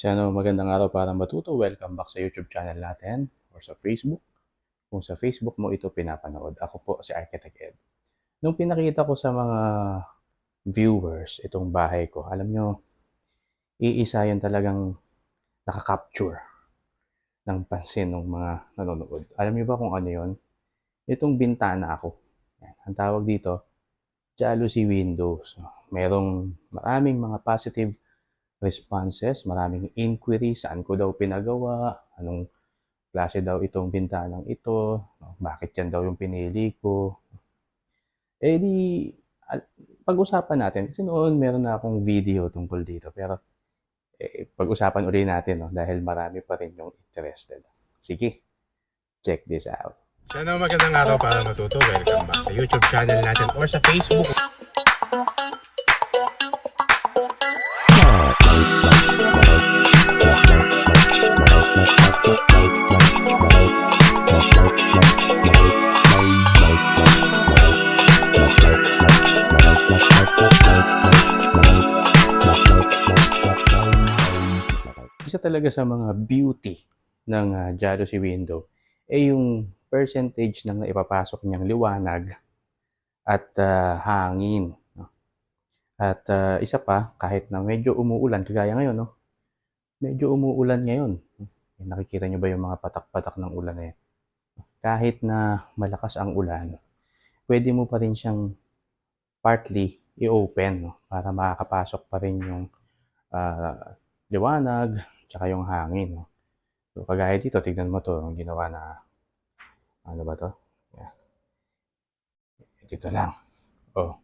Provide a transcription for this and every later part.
Sana magandang araw para matuto. Welcome back sa YouTube channel natin or sa Facebook. Kung sa Facebook mo ito pinapanood. Ako po si Architect Ed. Nung pinakita ko sa mga viewers itong bahay ko, alam nyo, iisa yun talagang nakakapture ng pansin ng mga nanonood. Alam nyo ba kung ano yun? Itong bintana ako. Ang tawag dito, jealousy windows. Merong maraming mga positive responses, maraming inquiry, saan ko daw pinagawa, anong klase daw itong bintanang ito, bakit yan daw yung pinili ko. Eh di, pag-usapan natin, kasi noon meron na akong video tungkol dito, pero eh, pag-usapan uli natin, no, dahil marami pa rin yung interested. Sige, check this out. Sana magandang araw para matuto. Welcome back sa YouTube channel natin or sa Facebook. Talaga sa mga beauty ng uh, jealousy window ay yung percentage ng naipapasok niyang liwanag at ah, hangin. At ah, isa pa, kahit na medyo umuulan, kagaya ngayon, no? medyo umuulan ngayon. Eh, Nakikita niyo ba yung mga patak-patak ng ulan na yan? Kahit na malakas ang ulan, pwede mo pa rin siyang partly i-open no? para makakapasok pa rin yung ah, liwanag tsaka yung hangin. No? So, kagaya dito, tignan mo to, ang ginawa na, ano ba to? Yeah. Dito lang. Oh.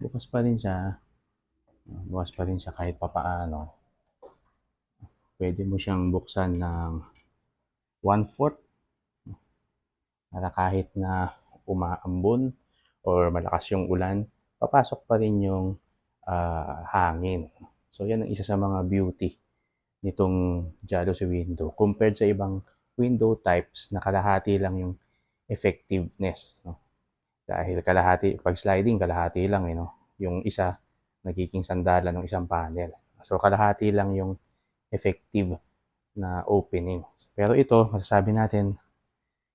Bukas pa rin siya. Bukas pa rin siya kahit papaano. Pwede mo siyang buksan ng one-fourth para kahit na umaambon or malakas yung ulan, papasok pa rin yung ah, hangin. So, yan ang isa sa mga beauty nitong jealousy window compared sa ibang window types na kalahati lang yung effectiveness. No? Dahil kalahati, pag sliding, kalahati lang. Eh, no? Yung isa, nagiging sandala ng isang panel. So, kalahati lang yung effective na opening. Pero ito, masasabi natin,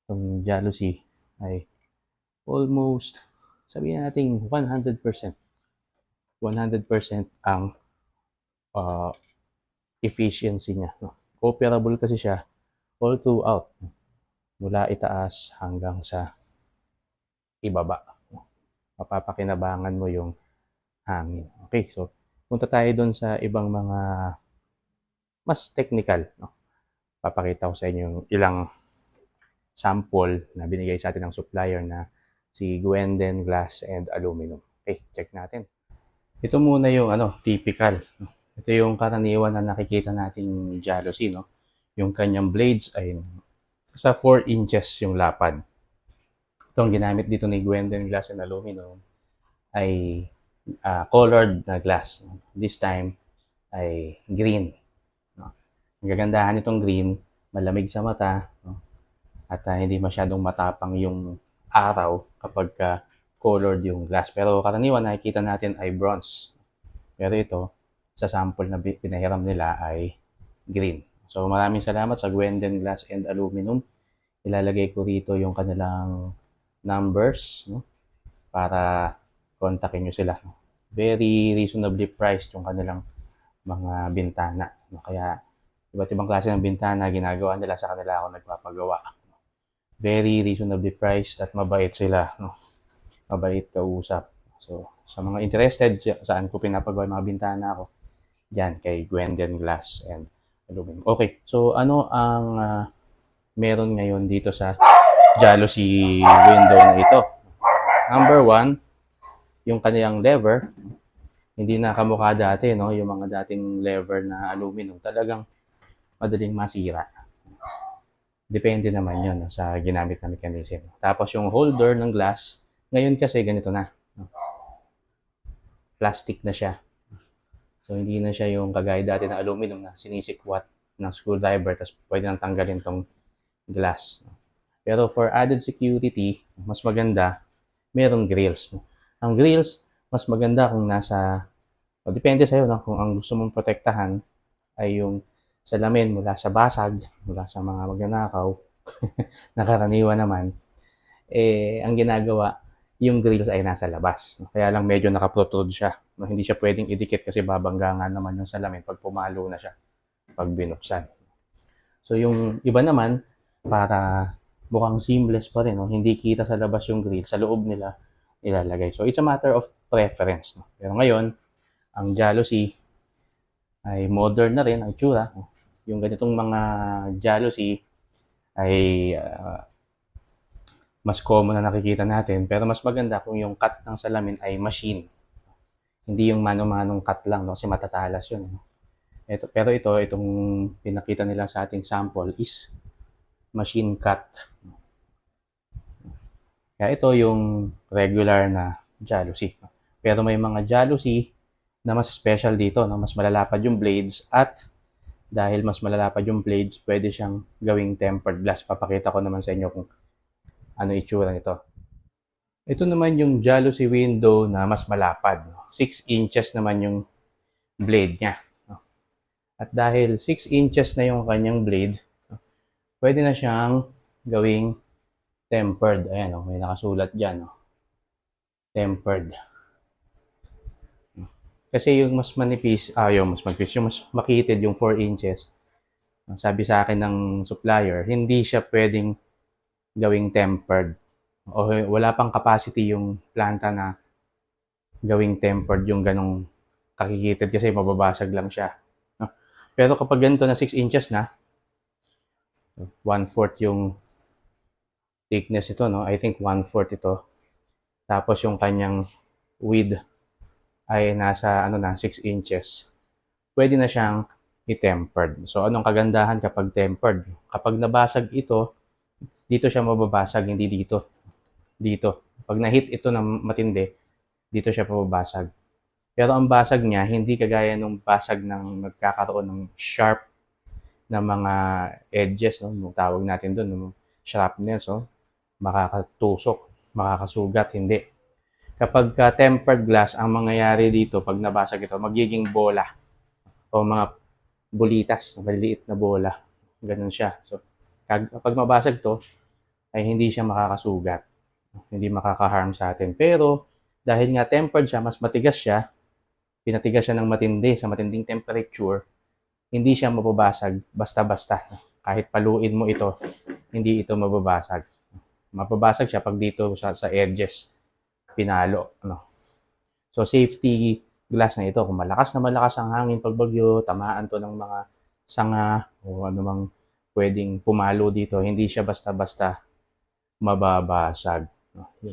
itong jealousy ay almost, sabihin natin 100%. 100% ang uh, efficiency niya. No? Operable kasi siya all throughout. Mula itaas hanggang sa ibaba. Mapapakinabangan mo yung hangin. Okay, so punta tayo doon sa ibang mga mas technical. No? Papakita ko sa inyo yung ilang sample na binigay sa atin ng supplier na si Gwenden Glass and Aluminum. Okay, check natin. Ito muna yung ano, typical. no? Ito yung karaniwan na nakikita nating jealousy, no? Yung kanyang blades ay sa 4 inches yung lapad. Itong ginamit dito ni Gwendolyn Glass and Aluminum ay ah, colored na glass. This time ay green. No? Ang gagandahan nitong green, malamig sa mata, no? at ah, hindi masyadong matapang yung araw kapag ka colored yung glass. Pero karaniwan nakikita natin ay bronze. Pero ito, sa sample na pinahiram nila ay green. So maraming salamat sa Gwenden Glass and Aluminum. Ilalagay ko rito yung kanilang numbers no? para kontakin nyo sila. Very reasonably priced yung kanilang mga bintana. No? Kaya iba't ibang klase ng bintana ginagawa nila sa kanila ako nagpapagawa. Very reasonably priced at mabait sila. No? Mabait kausap. So, sa mga interested sa- saan ko pinapagawa yung mga bintana ko, Diyan, kay Gwenden Glass and Aluminum. Okay, so ano ang ah, meron ngayon dito sa jealousy window na ito? Number one, yung kanyang lever, hindi na kamukha dati, no? Yung mga dating lever na aluminum, talagang madaling masira. Depende naman yun no, sa ginamit na mechanism. Tapos yung holder ng glass, ngayon kasi ganito na. Plastic na siya. So, hindi na siya yung kagaya dati na aluminum na sinisikwat ng screwdriver tapos pwede nang tanggalin tong glass. Pero for added security, mas maganda, merong grills. Ang grills, mas maganda kung nasa O, depende sa'yo, no? Kung ang gusto mong protektahan ay yung salamin mula sa basag, mula sa mga magnanakaw, nakaraniwan naman, eh, ang ginagawa, yung grills ay nasa labas. Kaya lang medyo nakaprotrude siya. No? Hindi siya pwedeng idikit kasi babangga nga naman yung salamin pag pumalo na siya, pag binuksan. So yung iba naman, para mukhang seamless pa rin, no? hindi kita sa labas yung grill, sa loob nila ilalagay. So it's a matter of preference. No? Pero ngayon, ang jealousy ay modern na rin ang itsura. no? Yung ganitong mga jealousy ay ah, mas common na nakikita natin. Pero mas maganda kung yung cut ng salamin ay machine. Hindi yung mano-manong cut lang, no? kasi matatalas yun. No? Ito, pero ito, itong pinakita nila sa ating sample is machine cut. Kaya ito yung regular na jealousy. Pero may mga jealousy na mas special dito, no? mas malalapad yung blades at dahil mas malalapad yung blades, pwede siyang gawing tempered glass. Papakita ko naman sa inyo kung ano itsura nito. Ito naman yung jealousy window na mas malapad. 6 inches naman yung blade niya. At dahil 6 inches na yung kanyang blade, pwede na siyang gawing tempered. Ayan, oh, may nakasulat dyan. Oh. Tempered. Kasi yung mas manipis, ah, yung mas manipis, yung mas makitid, yung 4 inches, sabi sa akin ng supplier, hindi siya pwedeng gawing tempered. O wala pang capacity yung planta na gawing tempered yung ganong kakikitid kasi mababasag lang siya. no? Pero kapag ganito na 6 inches na, 1/4 yung thickness ito, no? I think 1/4 ito. Tapos yung kanyang width ay nasa ano na 6 inches. Pwede na siyang i-tempered. So anong kagandahan kapag tempered? Kapag nabasag ito, dito siya mababasag, hindi dito. Dito. Pag na-hit ito ng matindi, dito siya mababasag. Pero ang basag niya, hindi kagaya nung basag ng nagkakaroon ng sharp na mga edges, no? Tawag natin doon, yung sharpness, no? makakatusok, makakasugat, hindi. Kapag ka tempered glass, ang mangyayari dito, pag nabasag ito, magiging bola o mga bulitas, maliliit na bola. Ganun siya. So, kapag mabasag to, ay hindi siya makakasugat. Hindi makaka-harm sa atin. Pero, dahil nga tempered siya, mas matigas siya, pinatigas siya ng matindi sa matinding temperature, hindi siya mababasag basta-basta. Kahit paluin mo ito, hindi ito mababasag. Mababasag siya pag dito sa, sa edges, pinalo. Ano. So, safety glass na ito. Kung malakas na malakas ang hangin pag bagyo, tamaan to ng mga sanga o anumang pwedeng pumalo dito, hindi siya basta-basta mababasag.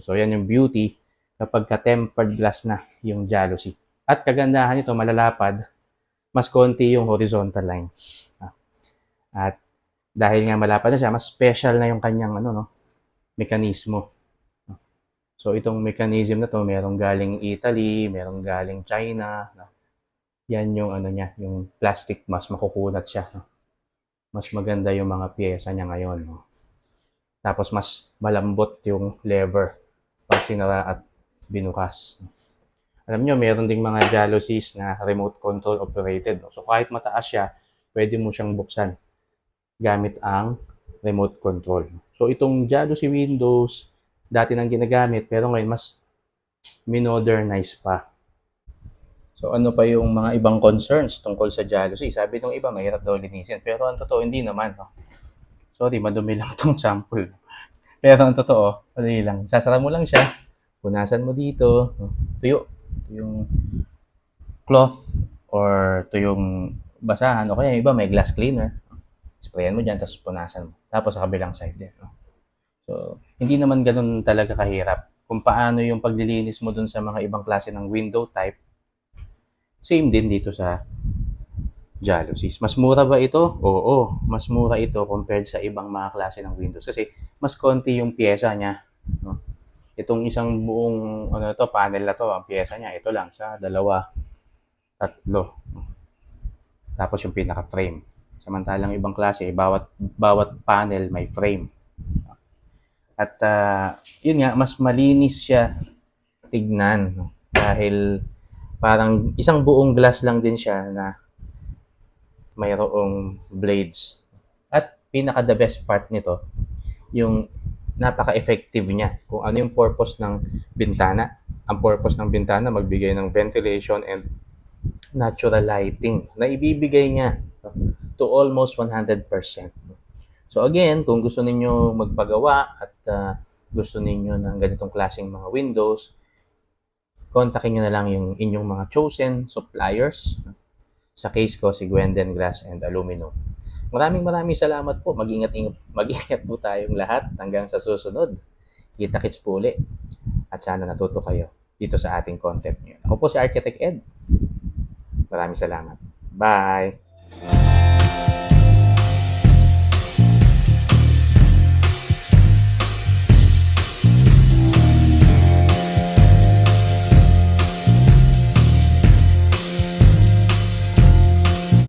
So, yan yung beauty kapag ka-tempered glass na yung jealousy. At kagandahan nito, malalapad, mas konti yung horizontal lines. At dahil nga malapad na siya, mas special na yung kanyang ano, no, mekanismo. So itong mechanism na to, merong galing Italy, merong galing China. No? Yan yung ano niya, yung plastic mas makukunat siya. No? Mas maganda yung mga piyesa niya ngayon. No? Tapos mas malambot yung lever pag sinara at binukas. Alam nyo, meron ding mga jalousies na remote control operated. So kahit mataas siya, pwede mo siyang buksan gamit ang remote control. So itong jealousy windows, dati nang ginagamit, pero ngayon mas minodernize pa. So ano pa yung mga ibang concerns tungkol sa jealousy? Sabi nung iba, mahirap daw linisin. Pero ang totoo, hindi naman. No? Sorry, madumi lang tong sample. Pero ang totoo, madali lang. Sasara mo lang siya, punasan mo dito, tuyo. Ito yung cloth or ito yung basahan. O kaya yung iba may glass cleaner. Sprayan mo dyan, tapos punasan mo. Tapos sa kabilang side din. So, hindi naman ganun talaga kahirap. Kung paano yung paglilinis mo dun sa mga ibang klase ng window type, same din dito sa jalousies. Mas mura ba ito? Oo, mas mura ito compared sa ibang mga klase ng windows. Kasi mas konti yung pyesa niya. No? Itong isang buong ano to, panel na to, ang pyesa niya, ito lang siya, dalawa, tatlo. Tapos yung pinaka-frame. Samantalang ibang klase, bawat bawat panel may frame. At ah, yun nga, mas malinis siya tignan no? dahil parang isang buong glass lang din siya na mayroong blades. At pinaka the best part nito, yung napaka-effective niya. Kung ano yung purpose ng bintana. Ang purpose ng bintana, magbigay ng ventilation and natural lighting na ibibigay niya to almost 100%. So again, kung gusto ninyo magpagawa at ah, gusto ninyo ng ganitong klaseng mga windows, kontakin nyo na lang yung inyong mga chosen suppliers. Sa case ko, si Gwenden Glass and Aluminum. Maraming maraming salamat po. Mag-ingat, mag-ingat po tayong lahat hanggang sa susunod. Kita-kits po uli. At sana natuto kayo dito sa ating content ngayon. Ako po si Architect Ed. Maraming salamat. Bye!